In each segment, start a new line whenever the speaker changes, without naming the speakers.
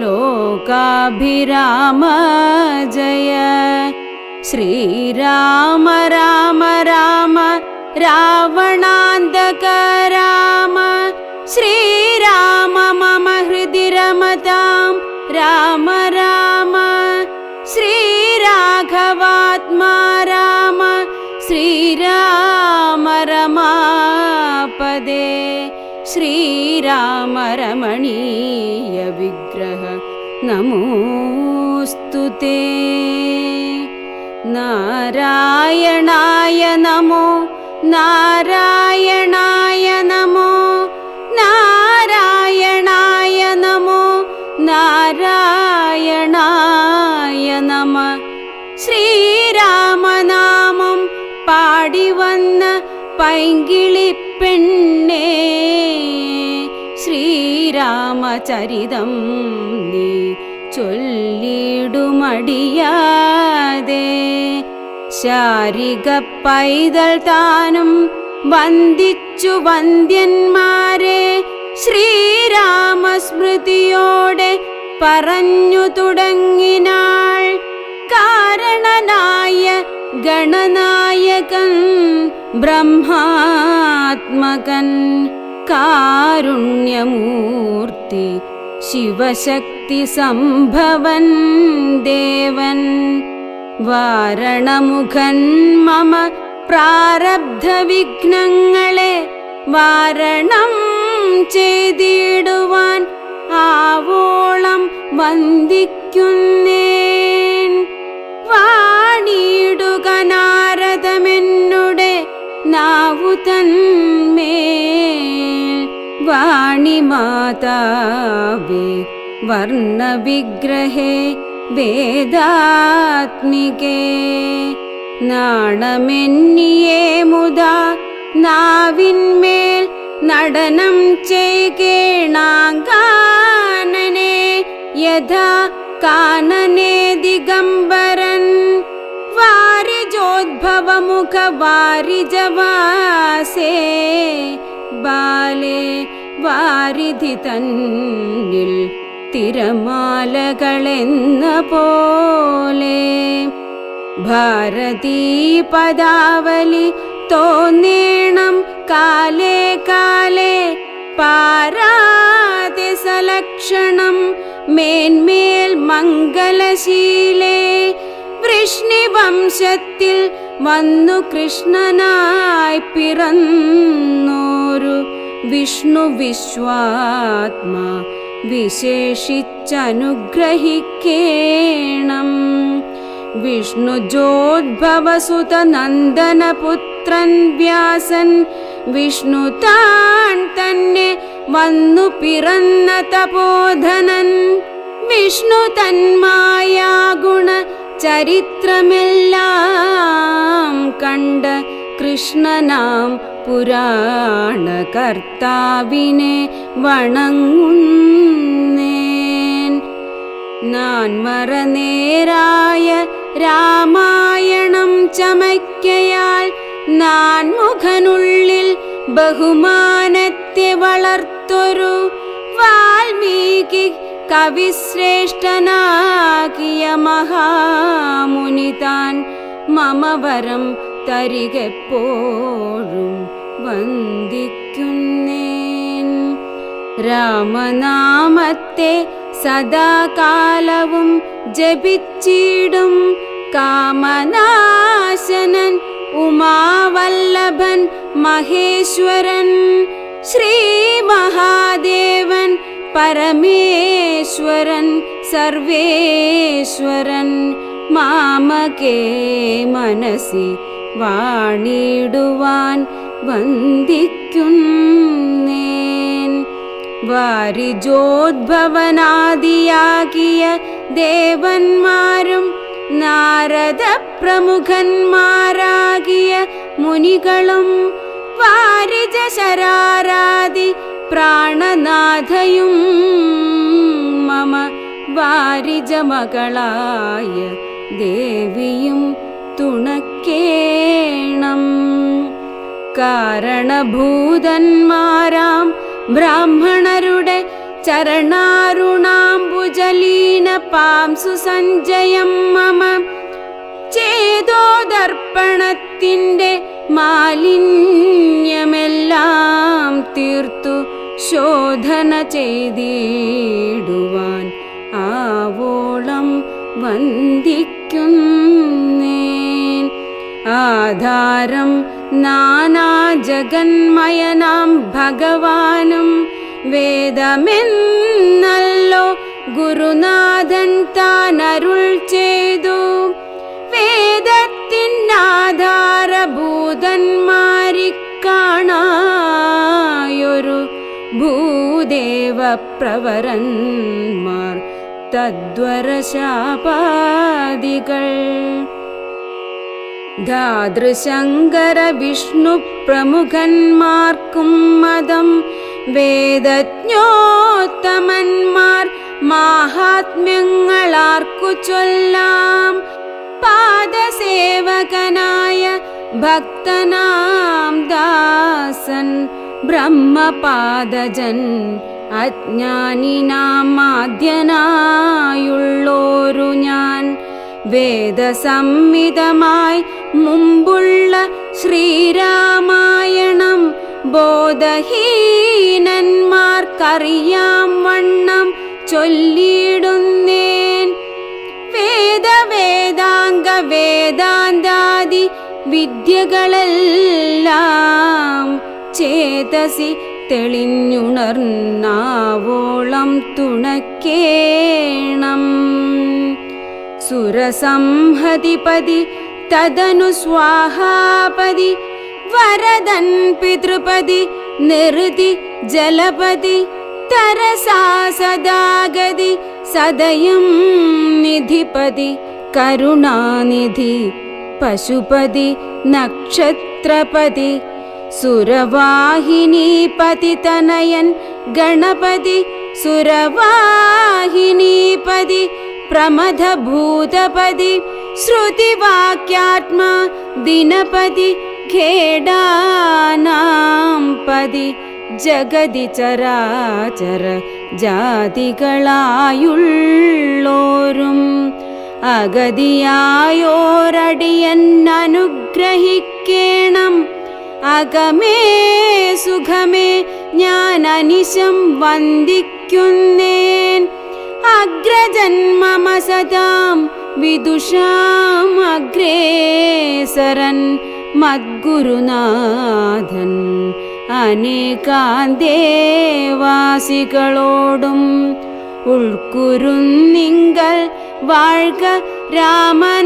लोकाभिराम जय। श्रीराम राम राम रावणान्तक राम श्रीराम मम हृदि रमतां राम राम श्रीराघवात्मा राम। श्रीराम ശ്രീരാമ രമണീയ വിഗ്രഹ നമോസ്തു നാരായണായ നമോ നാരായണായ നമോ നാരായണായ നമോ നാരായണായ നമ. ശ്രീരാമനാമം പാടി വന്ന പൈങ്കിളിപ്പെണ്ണേ ശ്രീരാമചരിതം നീ ചൊല്ലിടുമടിയാതെ. ശാരിക പൈതൽ താനും വന്ദിച്ചു വന്ദ്യന്മാരെ ശ്രീരാമസ്മൃതിയോടെ പറഞ്ഞു തുടങ്ങിനാൾ. കാരണനായ ഗണനായകൻ ബ്രഹ്മാത്മകൻ കാരുണ്യമൂർത്തി ശിവശക്തി സംഭവൻ ദേവൻ. വാരണമുഖൻ മമ പ്രാരബ്ധ വിഘ്നങ്ങളെ വാരണം ചെയ്തിടുവാൻ ആവോളം വന്ദിക്കുന്നേൻ. വാണിയിടുക നാരദമെന്നുടെ നാവു തന്മേൽ വാണി മാതാവേ വർണവിഗ്രഹേ വേദാത്മികേ നാണമെന്നിയേ മുതാ നാവിന്മേൽ നടനം ചെയ്കേണാങ്കാനനെ യഥാ കാനനെ ദിഗംബരൻ വാരിജവാസേ ബാലേ വാരിധി തന്നിൽ തിരമാലകളെന്ന പോലെ. ഭാരതീ പദാവലി തോന്നേണം കാലേ കാലേ പാരാതെ സലക്ഷണം മേന്മേൽ മംഗലശീലേ വൃഷ്ണിവംശത്തിൽ വന്നു കൃഷ്ണനായി പിറന്നോരു വിഷ്ണു വിശ്വാത്മാ വിശേഷിച്ചനുഗ്രഹിക്കേണം. വിഷ്ണുജോദ്ഭവസുത നന്ദനപുത്രൻ വ്യാസൻ വിഷ്ണു താൻ തന്നെ വന്നു പിറന്ന തപോധനൻ. വിഷ്ണു തന്മായാഗുണ ചരിത്രമെല്ലാം കണ്ട കൃഷ്ണനാം പുരാണ കർത്താവിനെ വണങ്ങുന്നേൻ. നാൻ മറനേരായ രാമായണം ചമയ്ക്കയാൽ നാൻ മുഖനുള്ളിൽ ബഹുമാനത്തെ വളർത്തൊരു വാൽമീകി കവിശ്രേഷ്ഠനാകിയ മഹാമുനി താൻ മമ വരം തരികെപ്പോഴും വന്ദിക്കുന്നേൻ. രാമനാമത്തെ സദാകാലവും ജപിച്ചിടും കാമനാശനൻ ഉമാവല്ലഭൻ മഹേശ്വരൻ ശ്രീ മഹാദേവൻ പരമേശ്വരൻ സർവേശ്വരൻ. മാമകേ മനസി വാണിടുവാൻ വന്ദിക്കുന്നേൻ. വാരിജോദ്ഭവനാദിയാകിയ ദേവന്മാരും നാരദ പ്രമുഖന്മാരാകിയ മുനികളും വാരിജ ശരാരാദി പ്രാണനാഥയും മമ വാരിജ മകളായ ദേവിയും തുണക്കേണം. കാരണഭൂതന്മാരാം ബ്രാഹ്മണരുടെ ചരണാരുണാംബുജലീന പാംസു സഞ്ജയം മമ. ചേതോദർപ്പണത്തിന്റെ മാലിന്യമെല്ലാം തീർത്തു ശോധന ചെയ്തിടുവാൻ ആവോളം വന്ദിക്കുന്നേൻ ആധാരം നാനാ ജഗന്മയനാം ഭഗവാനും വേദമെന്നല്ലോ ഗുരുനാഥൻ താൻ അരുൾ ചെയ്തു. വേദത്തിനാധാരഭൂതന്മാരി കാണായൊരു പ്രവരന്മാർ തദ്വരശാപാദികൾ. ധാതൃശങ്കര വിഷ്ണു പ്രമുഖന്മാർക്കും മതം വേദജ്ഞോത്തമന്മാർ മാഹാത്മ്യങ്ങളാർക്കു ചൊല്ലാം. പാദസേവകനായ ഭക്തനാം ദാസൻ ബ്രഹ്മപാദജൻ അജ്ഞാനിനാം മാധ്യനായുള്ളോരു ഞാൻ വേദസംഹിതമായി മുമ്പുള്ള ശ്രീരാമായണം ബോധഹീനന്മാർക്കറിയാം വണ്ണം ചൊല്ലിയിടുന്നേൻ. വേദവേദാംഗ വേദാന്താദി വിദ്യകളെല്ലാം ചേതസി തെളിഞ്ഞുണർന്നാവോളം തുണക്കേണം. സുരസംഹതിപതി തദനു സ്വാഹാപതി വരദൻ പിതൃപതി നിർതി ജലപതി തരസാ സദാഗതി സദയം നിധിപതി കരുണാനിധി പശുപതി നക്ഷത്രപതി സുരവാഹിനീപതി പതിതനയൻ ഗണപതി സുരവാഹിനീപതി പ്രമഥഭൂതപതി ശ്രുതിവാക്യാത്മാ ദിനപതി ഖേടാനാം പതി ജഗതി ചരാചര ജാതികളായുള്ളോരും അഗതിയായോരടിയൻ അനുഗ്രഹിക്കേണം. അകമേ സുഖമേ ഞാൻ അനിശം വന്ദിക്കുന്നേൻ അഗ്രജന്മമ സദാം വിദുഷാം അഗ്രേസരൻ മദ്ഗുരുനാഥൻ അനേകാന്തേവാസികളോടും ഉൾക്കുരുന്നിങ്കൽ വാഴ്ക രാമനാമാചാര്യനും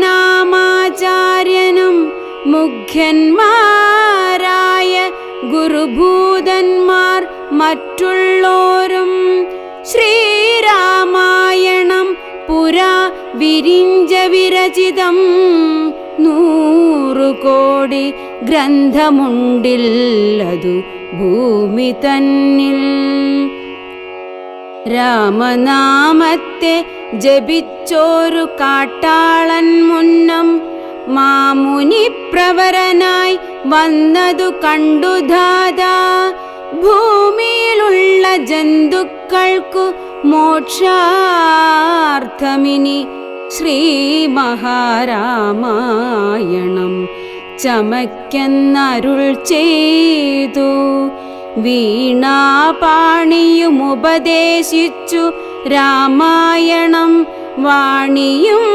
മുഖ്യന്മാരായ ഗുരുഭൂതന്മാർ മറ്റുള്ളോരും ശ്രീരാമായണം പുരാ വിരിഞ്ച വിരചിതം നൂറു കോടി ഗ്രന്ഥമുണ്ടില്ലതു ഭൂമി തന്നിൽ. രാമനാമത്തെ ജപിച്ചോരു കാട്ടാളൻ മുന്നം മാമുനി പ്രവരനായി വന്നതു കണ്ടു ദാദാ. ഭൂമിയിലുള്ള ജന്തുക്കൾക്കു മോക്ഷാർത്ഥമിനി ശ്രീ മഹാരാമായണം ചമയ്ക്കെന്നരുൾ ചെയ്തു. വീണാപാണിയുമുപദേശിച്ചു രാമായണം വാണിയും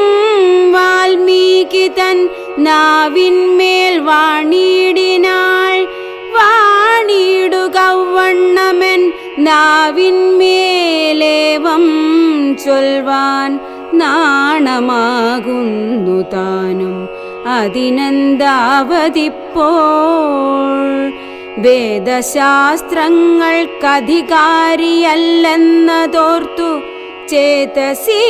വാൽമീകി തൻ നാവിന്മേൽ വാണിയിടിനാൾ. വാണിയിടുക വണ്ണമൻ നാവിന്മേലേവം ചൊൽവാൻ നാണമാകുന്നു താനും അതിനെന്താവതിപ്പോൾ. വേദശാസ്ത്രങ്ങൾക്കധികാരിയല്ലെന്നതോർത്തു ചേതസീ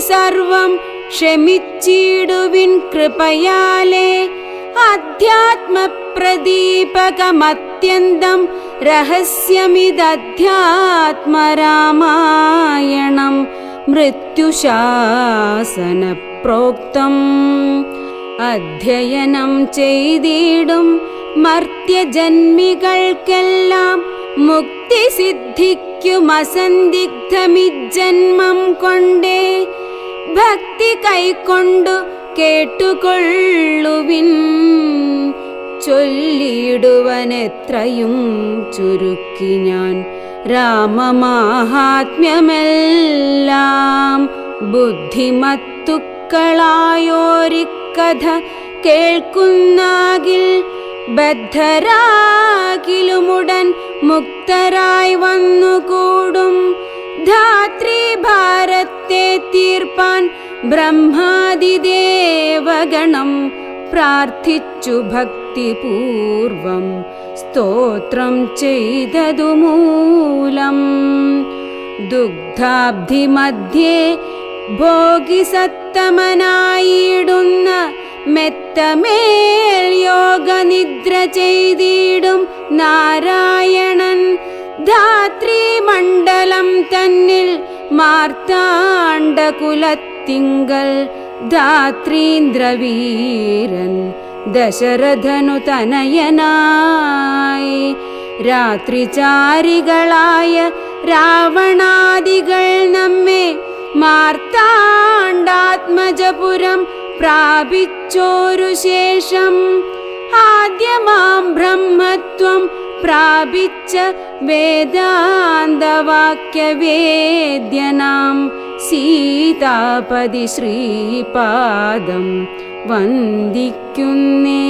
സർവം ക്ഷമിച്ചിടുവിൻ കൃപയാലേ. അധ്യാത്മപ്രദീപകമത്യന്തം രഹസ്യമിതധ്യാത്മരാമായണം മൃത്യുശാസന പ്രോക്തം അധ്യയനം ചെയ്തിടും മർത്യജന്മികൾക്കെല്ലാം മുക്തി സിദ്ധിക്കുമസന്ദിഗ്ധമിജന്മം കൊണ്ടേ. ഭക്തി കൈക്കൊണ്ടു കേട്ടുകൊള്ളുവിൻ. ചൊല്ലിടുവനെത്രയും ചുരുക്കി ഞാൻ. രാമമാഹാത്മ്യമെല്ലാം ബുദ്ധിമത്തുക്കളായോരിക്കഥ കേൾക്കുന്നാകിൽ ബദ്ധരാകിലുമുടൻ മുക്തരായി വന്നുകൂടും. ധാത്രി ഭാരത്തെ തീർപ്പാൻ ബ്രഹ്മാതിദേവഗണം പ്രാർത്ഥിച്ചു ഭക്തിപൂർവം. സ്തോത്രം ചെയ്തതുമൂലം. ദുഗ്ധാബ്ധി മധ്യേ ഭോഗിസത്തമനായിടുന്ന മെത്തമേൽ യോഗനിദ്ര ചെയ്തിടും നാരായണൻ. ധാത്രി മണ്ഡലം തന്നിൽ മാർത്താണ്ഡകുലത്തിങ്കൽ ധാത്രീന്ദ്രവീരൻ ദശരഥനു തനയനായി രാത്രിചാരികളായ രാവണാദികൾ നമ്മെ മാർത്താണ്ഡാത്മജപുരം പ്രാപിച്ചോരു ശേഷം आद्य मां ब्रह्मत्वं प्रापिच्य वेदान्तवाक्यवेद्यनां सीतापदि श्रीपादं वन्दिक्युन्ने।